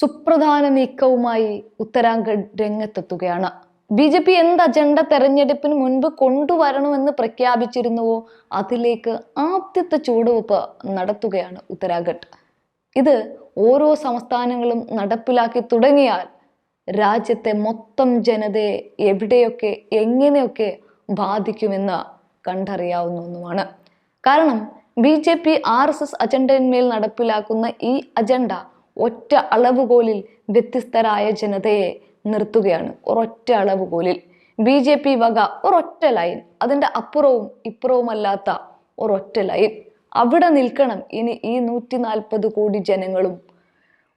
സുപ്രധാന നീക്കവുമായി ഉത്തരാഖണ്ഡ് രംഗത്തെത്തുകയാണ്. ബി ജെ പി എന്ത് അജണ്ട തെരഞ്ഞെടുപ്പിന് മുൻപ് കൊണ്ടുവരണമെന്ന് പ്രഖ്യാപിച്ചിരുന്നുവോ? അതിലേക്ക് ആദ്യത്തെ ചുവടുവെപ്പ് നടത്തുകയാണ് ഉത്തരാഖണ്ഡ്. ഇത് ഓരോ സംസ്ഥാനങ്ങളും നടപ്പിലാക്കി തുടങ്ങിയാൽ രാജ്യത്തെ മൊത്തം ജനതയെ എവിടെയൊക്കെ എങ്ങനെയൊക്കെ ബാധിക്കുമെന്ന് കണ്ടറിയാവുന്ന ഒന്നുമാണ്. കാരണം B J P R S S അജണ്ടയിന്മേൽ നടപ്പിലാക്കുന്ന ഈ അജണ്ട ഒറ്റ അളവുകോലിൽ വ്യത്യസ്തരായ ജനതയെ നിർത്തുകയാണ്. ഒരൊറ്റ അളവുകോലിൽ. ബി ജെ പി വക ഒരൊറ്റ ലൈൻ. അതിന്റെ അപ്പുറവും ഇപ്പുറവുമല്ലാത്ത ഒരൊറ്റ ലൈൻ. അവിടെ നിൽക്കണം ഇനി ഈ നൂറ്റി നാൽപ്പത് കോടി ജനങ്ങളും.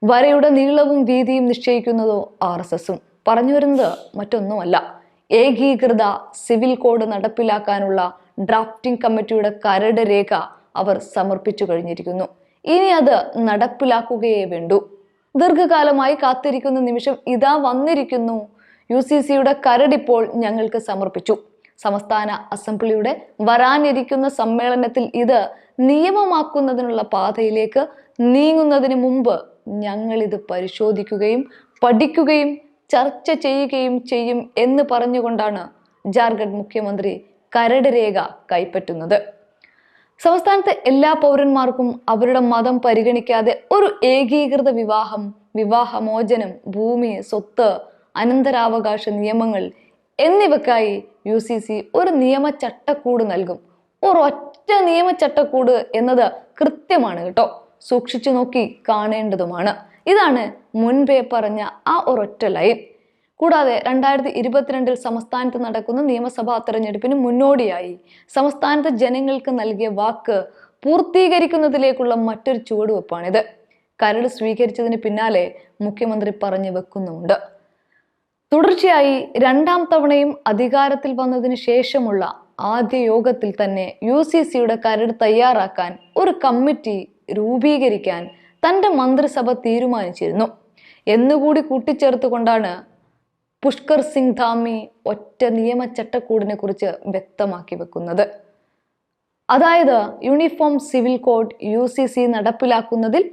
വരയുടെ നീളവും വീതിയും നിശ്ചയിക്കുന്നതോ ആർ എസ് എസും. പറഞ്ഞു വരുന്നത് മറ്റൊന്നുമല്ല. ഏകീകൃത സിവിൽ കോഡ് നടപ്പിലാക്കാനുള്ള ഡ്രാഫ്റ്റിംഗ് കമ്മിറ്റിയുടെ കരട് രേഖ അവർ സമർപ്പിച്ചു കഴിഞ്ഞിരിക്കുന്നു. ഇനി അത് നടപ്പിലാക്കുകയേ വേണ്ടൂ. ദീർഘകാലമായി കാത്തിരിക്കുന്ന നിമിഷം ഇതാ വന്നിരിക്കുന്നു. യു സി സിയുടെ കരടിപ്പോൾ ഞങ്ങൾക്ക് സമർപ്പിച്ചു. സംസ്ഥാന അസംബ്ലിയുടെ വരാനിരിക്കുന്ന സമ്മേളനത്തിൽ ഇത് നിയമമാക്കുന്നതിനുള്ള പാതയിലേക്ക് നീങ്ങുന്നതിന് മുമ്പ് ഞങ്ങളിത് പരിശോധിക്കുകയും പഠിക്കുകയും ചർച്ച ചെയ്യുകയും ചെയ്യും എന്ന് പറഞ്ഞുകൊണ്ടാണ് ജാർഖണ്ഡ് മുഖ്യമന്ത്രി കരട് രേഖ കൈപ്പറ്റുന്നത്. സംസ്ഥാനത്തെ എല്ലാ പൗരന്മാർക്കും അവരുടെ മതം പരിഗണിക്കാതെ ഒരു ഏകീകൃത വിവാഹം വിവാഹമോചനം ഭൂമി സ്വത്ത് അനന്തരാവകാശ നിയമങ്ങൾ എന്നിവക്കായി യു സി സി ഒരു നിയമചട്ടക്കൂട് നൽകും. ഒരൊറ്റ നിയമ ചട്ടക്കൂട് എന്നത് കൃത്യമാണ് കേട്ടോ. സൂക്ഷിച്ചു നോക്കി കാണേണ്ടതുമാണ്. ഇതാണ് മുൻപേ പറഞ്ഞ ആ ഒരൊറ്റ ലൈൻ. കൂടാതെ രണ്ടായിരത്തി ഇരുപത്തിരണ്ടിൽ സംസ്ഥാനത്ത് നടക്കുന്ന നിയമസഭാ തെരഞ്ഞെടുപ്പിന് മുന്നോടിയായി സംസ്ഥാനത്ത് ജനങ്ങൾക്ക് നൽകിയ വാക്ക് പൂർത്തീകരിക്കുന്നതിലേക്കുള്ള മറ്റൊരു ചുവടുവെപ്പാണിത്. കരട് സ്വീകരിച്ചതിന് പിന്നാലെ മുഖ്യമന്ത്രി പറഞ്ഞു വെക്കുന്നുമുണ്ട്. തുടർച്ചയായി രണ്ടാം തവണയും അധികാരത്തിൽ വന്നതിന് ശേഷമുള്ള ആദ്യ യോഗത്തിൽ തന്നെ യു സി സിയുടെ കരട് തയ്യാറാക്കാൻ ഒരു കമ്മിറ്റി രൂപീകരിക്കാൻ തന്റെ മന്ത്രിസഭ തീരുമാനിച്ചിരുന്നു. എന്നുകൂടി കൂട്ടിച്ചേർത്തുകൊണ്ടാണ് പുഷ്കർ സിംഗ് ധാമി ഒറ്റ നിയമ ചട്ടക്കൂടിനെ കുറിച്ച് വ്യക്തമാക്കി വെക്കുന്നത്. അതായത് uniform civil code U C C നടപ്പിലാക്കുന്നതിൽ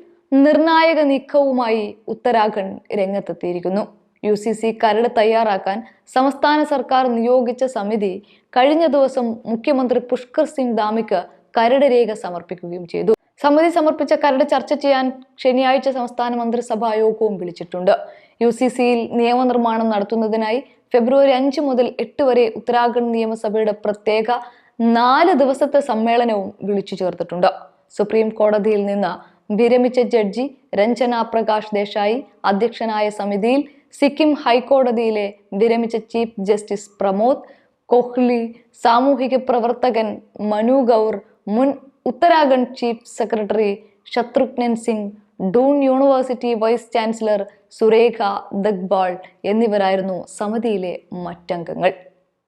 നിർണായക നീക്കവുമായി ഉത്തരാഖണ്ഡ് രംഗത്തെത്തിയിരിക്കുന്നു. യു സി സി കരട് തയ്യാറാക്കാൻ സംസ്ഥാന സർക്കാർ നിയോഗിച്ച സമിതി കഴിഞ്ഞ ദിവസം മുഖ്യമന്ത്രി പുഷ്കർ സിംഗ് ധാമിക്ക് കരട് രേഖ സമർപ്പിക്കുകയും ചെയ്തു. സമിതി സമർപ്പിച്ച കരട് ചർച്ച ചെയ്യാൻ ശനിയാഴ്ച സംസ്ഥാന മന്ത്രിസഭാ യോഗവും വിളിച്ചിട്ടുണ്ട്. യു സി സിയിൽ നിയമനിർമ്മാണം നടത്തുന്നതിനായി ഫെബ്രുവരി അഞ്ച് മുതൽ എട്ട് വരെ ഉത്തരാഖണ്ഡ് നിയമസഭയുടെ പ്രത്യേക നാല് ദിവസത്തെ സമ്മേളനവും വിളിച്ചു ചേർത്തിട്ടുണ്ട്. സുപ്രീം കോടതിയിൽ നിന്ന് വിരമിച്ച ജഡ്ജി രഞ്ജന പ്രകാശ് ദേശായി അധ്യക്ഷനായ സമിതിയിൽ സിക്കിം ഹൈക്കോടതിയിലെ വിരമിച്ച ചീഫ് ജസ്റ്റിസ് പ്രമോദ് കോഹ്ലി സാമൂഹിക പ്രവർത്തകൻ മനു ഗൗർ മുൻ Uttarakhand chief secretary Shatrughan Singh Doon university vice chancellor Surekha Dangwal എന്നിവരായിരുന്നു സമിതിയിലെ മറ്റംഗങ്ങൾ.